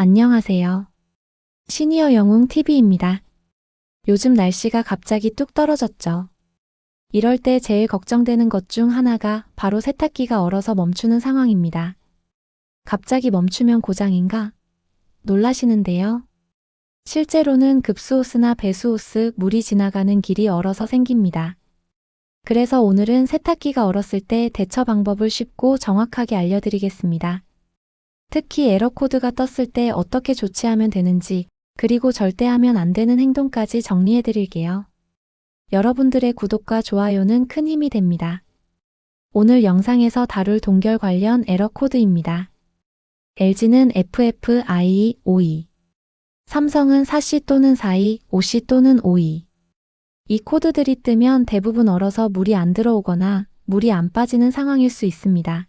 안녕하세요. 시니어 영웅 TV입니다. 요즘 날씨가 갑자기 뚝 떨어졌죠. 이럴 때 제일 걱정되는 것 중 하나가 바로 세탁기가 얼어서 멈추는 상황입니다. 갑자기 멈추면 고장인가? 놀라시는데요. 실제로는 급수호스나 배수호스 물이 지나가는 길이 얼어서 생깁니다. 그래서 오늘은 세탁기가 얼었을 때 대처 방법을 쉽고 정확하게 알려드리겠습니다. 특히 에러 코드가 떴을 때 어떻게 조치하면 되는지, 그리고 절대 하면 안 되는 행동까지 정리해 드릴게요. 여러분들의 구독과 좋아요는 큰 힘이 됩니다. 오늘 영상에서 다룰 동결 관련 에러 코드입니다. LG는 FFIE52, 삼성은 4C 또는 42, 5C 또는 52. 이 코드들이 뜨면 대부분 얼어서 물이 안 들어오거나 물이 안 빠지는 상황일 수 있습니다.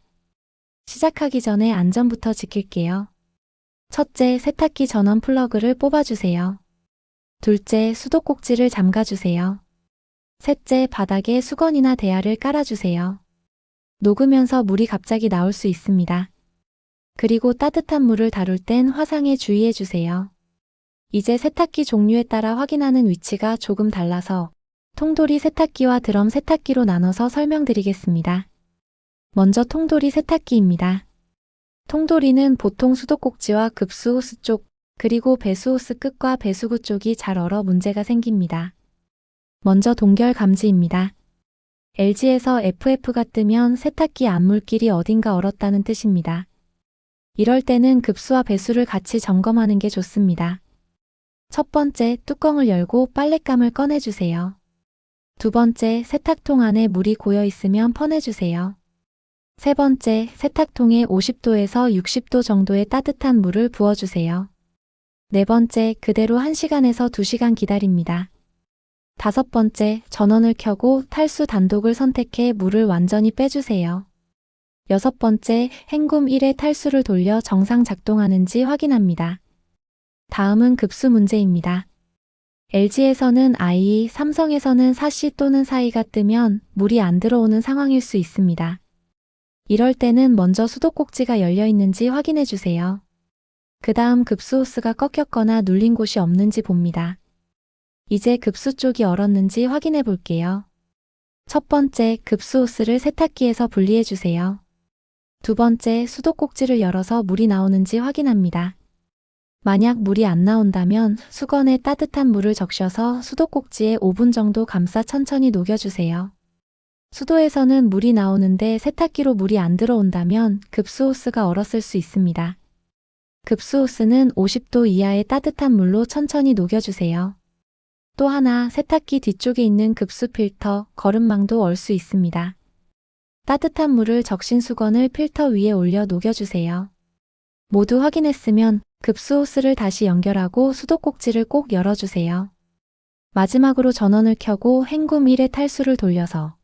시작하기 전에 안전부터 지킬게요. 첫째, 세탁기 전원 플러그를 뽑아주세요. 둘째, 수도꼭지를 잠가주세요. 셋째, 바닥에 수건이나 대야를 깔아주세요. 녹으면서 물이 갑자기 나올 수 있습니다. 그리고 따뜻한 물을 다룰 땐 화상에 주의해주세요. 이제 세탁기 종류에 따라 확인하는 위치가 조금 달라서 통돌이 세탁기와 드럼 세탁기로 나눠서 설명드리겠습니다. 먼저 통돌이 세탁기입니다. 통돌이는 보통 수도꼭지와 급수호스 쪽, 그리고 배수호스 끝과 배수구 쪽이 잘 얼어 문제가 생깁니다. 먼저 동결 감지입니다. LG에서 FF가 뜨면 세탁기 앞물길이 어딘가 얼었다는 뜻입니다. 이럴 때는 급수와 배수를 같이 점검하는 게 좋습니다. 첫 번째, 뚜껑을 열고 빨랫감을 꺼내주세요. 두 번째, 세탁통 안에 물이 고여 있으면 퍼내주세요. 세 번째, 세탁통에 50도에서 60도 정도의 따뜻한 물을 부어주세요. 네 번째, 그대로 1시간에서 2시간 기다립니다. 다섯 번째, 전원을 켜고 탈수 단독을 선택해 물을 완전히 빼주세요. 여섯 번째, 헹굼 1의 탈수를 돌려 정상 작동하는지 확인합니다. 다음은 급수 문제입니다. LG에서는 I, 삼성에서는 4C 또는 4E가 뜨면 물이 안 들어오는 상황일 수 있습니다. 이럴 때는 먼저 수도꼭지가 열려 있는지 확인해 주세요. 그 다음 급수 호스가 꺾였거나 눌린 곳이 없는지 봅니다. 이제 급수 쪽이 얼었는지 확인해 볼게요. 첫 번째, 급수 호스를 세탁기에서 분리해 주세요. 두 번째, 수도꼭지를 열어서 물이 나오는지 확인합니다. 만약 물이 안 나온다면 수건에 따뜻한 물을 적셔서 수도꼭지에 5분 정도 감싸 천천히 녹여주세요. 수도에서는 물이 나오는데 세탁기로 물이 안 들어온다면 급수호스가 얼었을 수 있습니다. 급수호스는 50도 이하의 따뜻한 물로 천천히 녹여주세요. 또 하나 세탁기 뒤쪽에 있는 급수 필터, 거름망도 얼 수 있습니다. 따뜻한 물을 적신 수건을 필터 위에 올려 녹여주세요. 모두 확인했으면 급수호스를 다시 연결하고 수도꼭지를 꼭 열어주세요. 마지막으로 전원을 켜고 헹굼 1의 탈수를 돌려서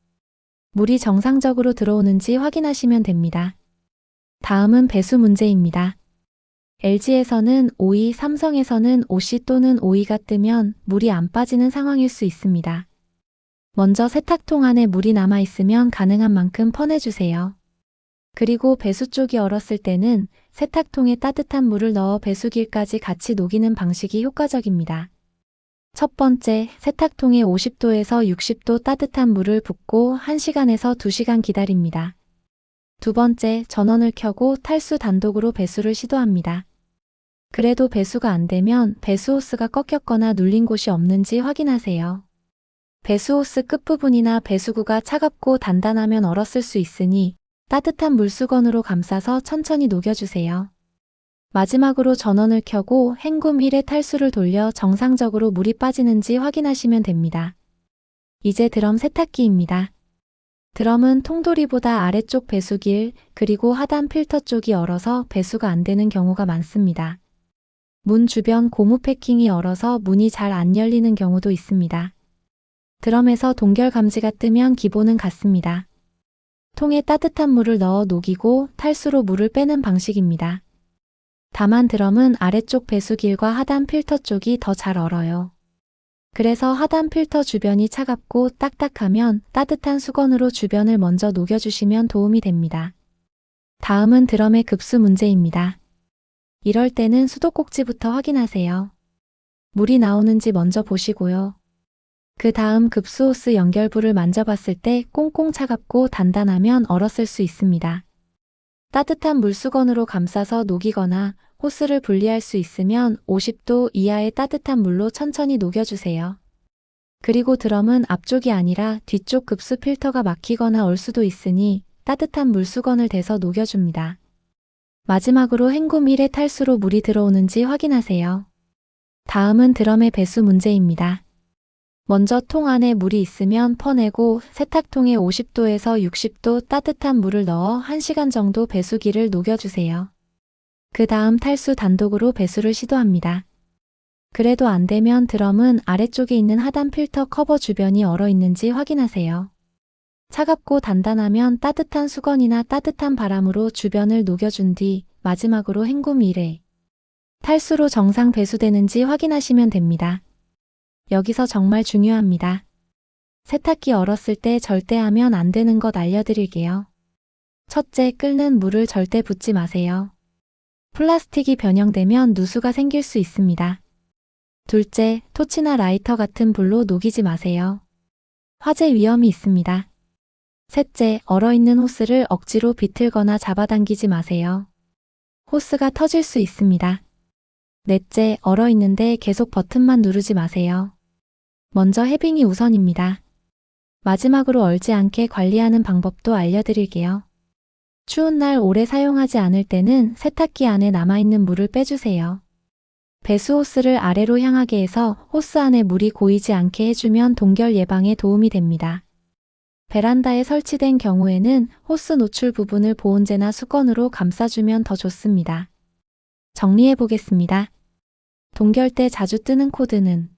물이 정상적으로 들어오는지 확인하시면 됩니다. 다음은 배수 문제입니다. LG에서는 5E, 삼성에서는 5C 또는 5E가 뜨면 물이 안 빠지는 상황일 수 있습니다. 먼저 세탁통 안에 물이 남아 있으면 가능한 만큼 퍼내주세요. 그리고 배수 쪽이 얼었을 때는 세탁통에 따뜻한 물을 넣어 배수길까지 같이 녹이는 방식이 효과적입니다. 첫 번째, 세탁통에 50도에서 60도 따뜻한 물을 붓고 1시간에서 2시간 기다립니다. 두 번째, 전원을 켜고 탈수 단독으로 배수를 시도합니다. 그래도 배수가 안 되면 배수호스가 꺾였거나 눌린 곳이 없는지 확인하세요. 배수호스 끝부분이나 배수구가 차갑고 단단하면 얼었을 수 있으니 따뜻한 물수건으로 감싸서 천천히 녹여주세요. 마지막으로 전원을 켜고 헹굼 1의 탈수를 돌려 정상적으로 물이 빠지는지 확인하시면 됩니다. 이제 드럼 세탁기입니다. 드럼은 통돌이보다 아래쪽 배수길 그리고 하단 필터 쪽이 얼어서 배수가 안 되는 경우가 많습니다. 문 주변 고무 패킹이 얼어서 문이 잘 안 열리는 경우도 있습니다. 드럼에서 동결 감지가 뜨면 기본은 같습니다. 통에 따뜻한 물을 넣어 녹이고 탈수로 물을 빼는 방식입니다. 다만 드럼은 아래쪽 배수길과 하단 필터 쪽이 더 잘 얼어요. 그래서 하단 필터 주변이 차갑고 딱딱하면 따뜻한 수건으로 주변을 먼저 녹여주시면 도움이 됩니다. 다음은 드럼의 급수 문제입니다. 이럴 때는 수도꼭지부터 확인하세요. 물이 나오는지 먼저 보시고요. 그 다음 급수호스 연결부를 만져봤을 때 꽁꽁 차갑고 단단하면 얼었을 수 있습니다. 따뜻한 물수건으로 감싸서 녹이거나 호스를 분리할 수 있으면 50도 이하의 따뜻한 물로 천천히 녹여주세요. 그리고 드럼은 앞쪽이 아니라 뒤쪽 급수 필터가 막히거나 얼 수도 있으니 따뜻한 물수건을 대서 녹여줍니다. 마지막으로 헹굼 1의 탈수로 물이 들어오는지 확인하세요. 다음은 드럼의 배수 문제입니다. 먼저 통 안에 물이 있으면 퍼내고 세탁통에 50도에서 60도 따뜻한 물을 넣어 1시간 정도 배수기를 녹여주세요. 그 다음 탈수 단독으로 배수를 시도합니다. 그래도 안 되면 드럼은 아래쪽에 있는 하단 필터 커버 주변이 얼어 있는지 확인하세요. 차갑고 단단하면 따뜻한 수건이나 따뜻한 바람으로 주변을 녹여준 뒤 마지막으로 헹굼 1회. 탈수로 정상 배수되는지 확인하시면 됩니다. 여기서 정말 중요합니다. 세탁기 얼었을 때 절대 하면 안 되는 것 알려드릴게요. 첫째, 끓는 물을 절대 붓지 마세요. 플라스틱이 변형되면 누수가 생길 수 있습니다. 둘째, 토치나 라이터 같은 불로 녹이지 마세요. 화재 위험이 있습니다. 셋째, 얼어있는 호스를 억지로 비틀거나 잡아당기지 마세요. 호스가 터질 수 있습니다. 넷째, 얼어있는데 계속 버튼만 누르지 마세요. 먼저 해빙이 우선입니다. 마지막으로 얼지 않게 관리하는 방법도 알려드릴게요. 추운 날 오래 사용하지 않을 때는 세탁기 안에 남아있는 물을 빼주세요. 배수 호스를 아래로 향하게 해서 호스 안에 물이 고이지 않게 해주면 동결 예방에 도움이 됩니다. 베란다에 설치된 경우에는 호스 노출 부분을 보온재나 수건으로 감싸주면 더 좋습니다. 정리해 보겠습니다. 동결 때 자주 뜨는 코드는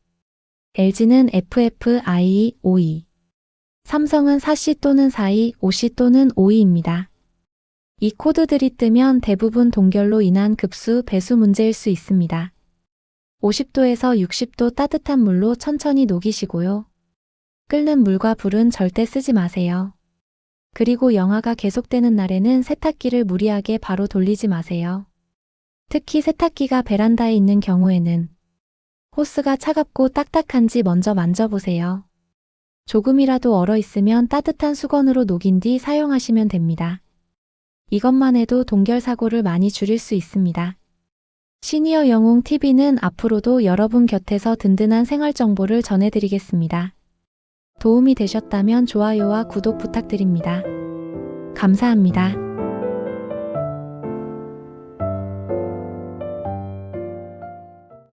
LG는 FFIE52, 삼성은 4C 또는 42, 5C 또는 52입니다. 이 코드들이 뜨면 대부분 동결로 인한 급수 배수 문제일 수 있습니다. 50도에서 60도 따뜻한 물로 천천히 녹이시고요. 끓는 물과 불은 절대 쓰지 마세요. 그리고 영하가 계속되는 날에는 세탁기를 무리하게 바로 돌리지 마세요. 특히 세탁기가 베란다에 있는 경우에는 호스가 차갑고 딱딱한지 먼저 만져보세요. 조금이라도 얼어 있으면 따뜻한 수건으로 녹인 뒤 사용하시면 됩니다. 이것만 해도 동결 사고를 많이 줄일 수 있습니다. 시니어 영웅 TV는 앞으로도 여러분 곁에서 든든한 생활 정보를 전해드리겠습니다. 도움이 되셨다면 좋아요와 구독 부탁드립니다. 감사합니다.